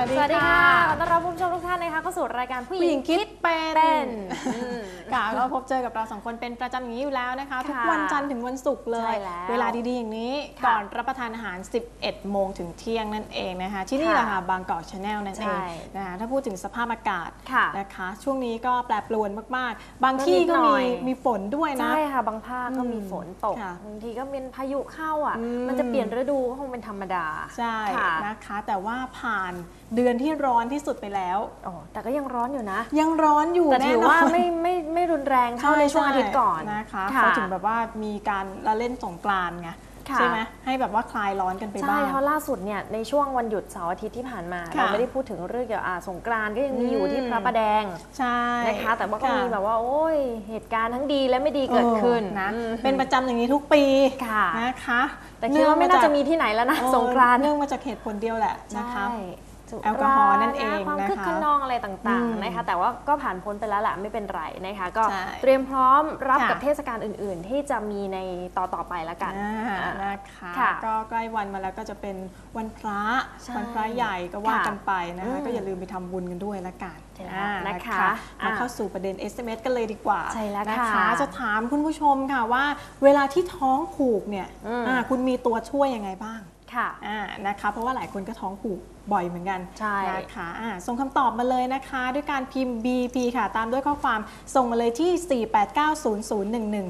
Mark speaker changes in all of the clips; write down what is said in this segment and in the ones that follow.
Speaker 1: วัสดี
Speaker 2: สวัสดี
Speaker 1: ค่ะ
Speaker 2: ค่ะขอต้อนรับคุณผู้ชมทุกท่านนะคะเข้าสู่รายการผู้
Speaker 1: ผู้
Speaker 2: ห
Speaker 1: ห
Speaker 2: ญิ
Speaker 1: ญิ
Speaker 2: ง
Speaker 1: งคิดเป็น
Speaker 2: เป็นอืม
Speaker 1: ค่ะก็พบเจอกับเราสองคนเป็นประจำอย่างนี้อยู่แล้วนะคะ ทุก
Speaker 2: ค่ะ
Speaker 1: วันจันทร์ถึงวันศุกร์เล
Speaker 2: ใช่
Speaker 1: ย
Speaker 2: แล้ว
Speaker 1: เวลาดีๆอย่างนี้
Speaker 2: ค่ะ
Speaker 1: ก่อนรับประทานอาหาร 11 โมงถึงเที่ยงนั่นเองนะคะ ที่นี่แหละค่ะบางกอกชาแนลนั่นเอง
Speaker 2: ใช่
Speaker 1: นะคะถ้าพูดถึงสภาพอากาศ
Speaker 2: ค่ะ
Speaker 1: นะคะ ช่วงนี้ก็แปรปรวนมากๆ บางที่ก็
Speaker 2: ก็นิดหน่
Speaker 1: มี
Speaker 2: อย
Speaker 1: มีฝนด้วยนะ
Speaker 2: ใช่ค่ะบางภาคก็มี
Speaker 1: อืม
Speaker 2: ฝนตก
Speaker 1: ค่ะ
Speaker 2: บางทีก็เป็นพายุเข้าอะ
Speaker 1: อืม
Speaker 2: มันจะเปลี่ยนฤดูก็คงเป็นธรรมดา
Speaker 1: ใช่
Speaker 2: ค่ะ
Speaker 1: นะคะแต่ว่าผ่านเดือนที่ร้อนที่สุดไปแล้ว
Speaker 2: อ๋อ แต่ก็ยังร้อนอยู่นะ
Speaker 1: ยังร้อนอยู่
Speaker 2: แต่
Speaker 1: แน่
Speaker 2: ถือน
Speaker 1: อน
Speaker 2: ว่าไม่ไม่ไม่รุนแรงเท่าในช่วงอาทิตย์ก่อน
Speaker 1: นะคะ
Speaker 2: ค่ะ
Speaker 1: เขาถึงแบบว่ามีการละเล่นสงกรานต์ไง
Speaker 2: ค่ะ
Speaker 1: ใช่ไหมให้แบบว่าคลายร้อนกันไป
Speaker 2: ใช่
Speaker 1: บ้าง
Speaker 2: เพราะล่าสุดเนี่ยในช่วงวันหยุดเสาร์อาทิตย์ที่ผ่านมา
Speaker 1: ค่ะ
Speaker 2: เราไม่ได้พูดถึงเรื่องเกี่ยวกับอ่าสงกรานต์ก็ยังมีอยู่ที่
Speaker 1: อืม
Speaker 2: พระประแดง
Speaker 1: ใช่
Speaker 2: นะคะแต่ว่าก็
Speaker 1: ค่ะ
Speaker 2: มีแบบว่าโอ้ยเหตุการณ์ทั้งดีและไม่ดีเกิดขึ้น
Speaker 1: เออนะ
Speaker 2: อืม
Speaker 1: เป็นประจำอย่างนี้ทุกปี
Speaker 2: ค่ะ
Speaker 1: นะคะ
Speaker 2: แต่คิดว่าไม่น่าจะมีที่ไหนแล้วนะ
Speaker 1: เออ
Speaker 2: สงกรานต์
Speaker 1: เนื่องมาจากเหตุผลเดียวแหละนะคะ
Speaker 2: ใช่ สุรา
Speaker 1: แอลกอฮอล์นั่นเอง
Speaker 2: ความ
Speaker 1: นะคะ
Speaker 2: คึกขนองอะไรต่าง
Speaker 1: อืม
Speaker 2: ๆนะคะแต่ว่าก็ผ่านพ้นไปแล้วแหละไม่เป็นไรนะคะ ก็
Speaker 1: ใช่
Speaker 2: เตรียมพร้อมรับ
Speaker 1: ค่ะ
Speaker 2: กับเทศกาลอื่น ๆ ที่จะมีในต่อต่อๆไปแล้วกัน
Speaker 1: อ่า
Speaker 2: อ่า
Speaker 1: นะคะ
Speaker 2: ค่ะ
Speaker 1: ก็ใกล้วันมาแล้วก็จะเป็นวันพระ
Speaker 2: ใช่
Speaker 1: วันพระใหญ่ก็ว่า
Speaker 2: ค่ะ
Speaker 1: กันไปนะคะ
Speaker 2: อืม
Speaker 1: ก็อย่าลืมไปทำบุญกันด้วยละกัน
Speaker 2: ใช่แล้ว
Speaker 1: อ่า
Speaker 2: นะคะ
Speaker 1: มา
Speaker 2: อ่า
Speaker 1: เข้าสู่ประเด็น SMS กันเลยดีกว่า
Speaker 2: ใช่แล้ว
Speaker 1: นะ
Speaker 2: ค่ะ
Speaker 1: คะจะถามคุณผู้ชมค่ะว่า เวลาที่ท้องผูกเนี่ย
Speaker 2: อืม
Speaker 1: อ่าคุณมีตัวช่วยยังไงบ้าง
Speaker 2: ค่ะ
Speaker 1: อ่านะคะเพราะว่าหลายคนก็ท้องผูกบ่อยเหมือนกัน
Speaker 2: ใช่
Speaker 1: นะคะอ่าส่งคำตอบมาเลยนะคะ ด้วยการพิมพ์ BP ค่ะ ตามด้วยข้อความส่งมาเลยที่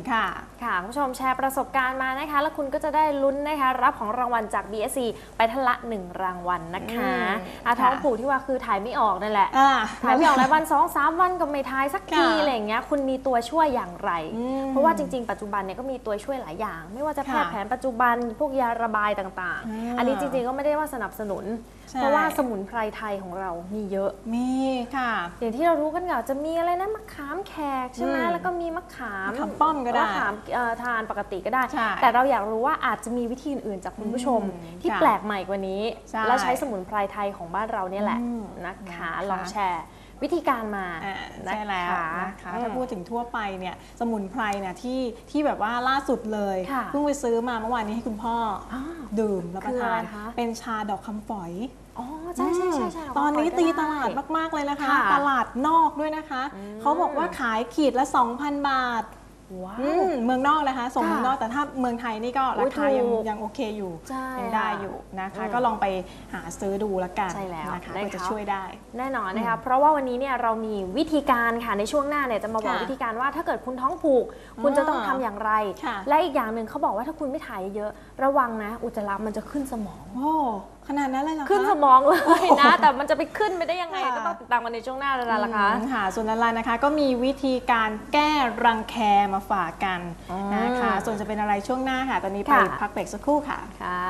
Speaker 1: 4890011 ค่ะ
Speaker 2: ค่ะคุณผู้ชมแชร์ประสบการณ์มานะคะ แล้วคุณก็จะได้ลุ้นนะคะ รับของรางวัลจาก BSC ไปทนละ 1 รางวัลนะคะ
Speaker 1: อืม
Speaker 2: อาท้อง
Speaker 1: ค่ะ
Speaker 2: ผูกที่ว่าคือถ่ายไม่ออกนั่นแหละ
Speaker 1: อ่า
Speaker 2: ถ่ายไม่ออกหลายวันสองสามวันก็ไม่ถ่ายสักที
Speaker 1: ค่ะ
Speaker 2: อะไรอย่างเงี้ยคุณมีตัวช่วยอย่างไร
Speaker 1: อืม
Speaker 2: เพราะว่าจริง ๆ ปัจจุบันเนี่ยก็มีตัวช่วยหลายอย่าง ไม่ว่าจะแพทย์
Speaker 1: ค่ะ
Speaker 2: แผนปัจจุบันพวกยาระบายต่าง
Speaker 1: อ่า
Speaker 2: ๆอันนี้จริงๆก็ไม่ได้ว่าสนับสนุน
Speaker 1: ใช่
Speaker 2: เพราะว่าสมุนไพรไทยของเรามีเยอะ
Speaker 1: มีค่ะ
Speaker 2: อย่างที่เรารู้กันก็จะมีอะไรนะมะขามแขกใช่ไหม
Speaker 1: อืม
Speaker 2: แล้วก็มีมะขาม
Speaker 1: มะขามป้อมก็ได้
Speaker 2: มะขามเอ่อทานปกติก็ได้
Speaker 1: ใช่
Speaker 2: แต่เราอยากรู้ว่าอาจจะมีวิธีอื่นๆจากคุณผู้ชม
Speaker 1: อืม
Speaker 2: ที่
Speaker 1: ค่ะ
Speaker 2: แปลกใหม่กว่านี้
Speaker 1: ใช่
Speaker 2: แล้วใช้สมุนไพรไทยของบ้านเราเนี่ยแหละ
Speaker 1: อืม
Speaker 2: นะคะ
Speaker 1: นะคะ
Speaker 2: ลองแชร์ วิธีการมา
Speaker 1: อ่า
Speaker 2: นะ
Speaker 1: ใช่แล้ว
Speaker 2: คะ
Speaker 1: นะคะ
Speaker 2: อืม
Speaker 1: ถ้าพูดถึงทั่วไปเนี่ยสมุนไพรเนี่ยที่ที่แบบว่าล่าสุดเลย
Speaker 2: ค่ะ
Speaker 1: เพิ่งไปซื้อมาเมื่อวานนี้ให้คุณพ่ออ
Speaker 2: อ
Speaker 1: ดื่มรับประ
Speaker 2: คืออะ
Speaker 1: ทา
Speaker 2: ไร
Speaker 1: น
Speaker 2: คะ
Speaker 1: เป็นชาดอกคำฝอย
Speaker 2: อ๋อใช่ใช่ใช่ใช่
Speaker 1: อืมตอนนี้
Speaker 2: เอ
Speaker 1: ตี
Speaker 2: ก่
Speaker 1: ต
Speaker 2: อนก็
Speaker 1: ลาด
Speaker 2: ไมา
Speaker 1: ก ๆ เลยนะคะ
Speaker 2: ค่ะ
Speaker 1: ตลาดนอกด้วยนะคะ
Speaker 2: อืม
Speaker 1: เขาบอกว่าขายขีดละ 2,000 บาท
Speaker 2: ว้า
Speaker 1: อื
Speaker 2: ว
Speaker 1: มเมืองนอกนะคะ ส่ง
Speaker 2: ค่ะ
Speaker 1: เมืองนอกแต่ถ้าเมืองไทยนี่ก็
Speaker 2: อุ๊
Speaker 1: รายคายัง
Speaker 2: ถูก
Speaker 1: ยังโอเคอยู่
Speaker 2: ใช่
Speaker 1: ยังได้อยู่นะคะ
Speaker 2: อืม
Speaker 1: ก็ลองไปหาซื้อดูละกัน
Speaker 2: ใช่แล้ว
Speaker 1: นะคะ
Speaker 2: นะคะ
Speaker 1: ก็จะช่วยได้
Speaker 2: แน่นอนนะคะเพราะว่าวันนี้เนี่ยเรามีวิธีการค่ะในช่วงหน้าเนี่ยจะมาบอก
Speaker 1: ค่ะ
Speaker 2: วิธีการว่าถ้าเกิดคุณท้องผูก คุณจะต้องทำอย่างไร
Speaker 1: ค่ะ
Speaker 2: และอีกอย่างหนึ่งเขาบอกว่าถ้าคุณไม่ถ่ายเยอะระวังนะ อุจจาระมันจะขึ้นสมอง
Speaker 1: โอ้ขนาดนั้นเลยเหรอคะ
Speaker 2: ขึ้นสมองเลยนะ แต่มันจะไปขึ้นไปได้ยังไง
Speaker 1: ค่ะ
Speaker 2: ก็ต้องติดตามกันในช่วงหน้าแล้วล่ะคะ
Speaker 1: อืมค่ะส่วนนันลายนะคะก็มีวิธีการแก้รังแคมาฝากกัน
Speaker 2: อืม
Speaker 1: นะคะ ส่วนจะเป็นอะไรช่วงหน้าค่ะ ตอนนี้ไป
Speaker 2: ค่ะ
Speaker 1: พักเบรกสักครู่ค่ะ
Speaker 2: ค่ะ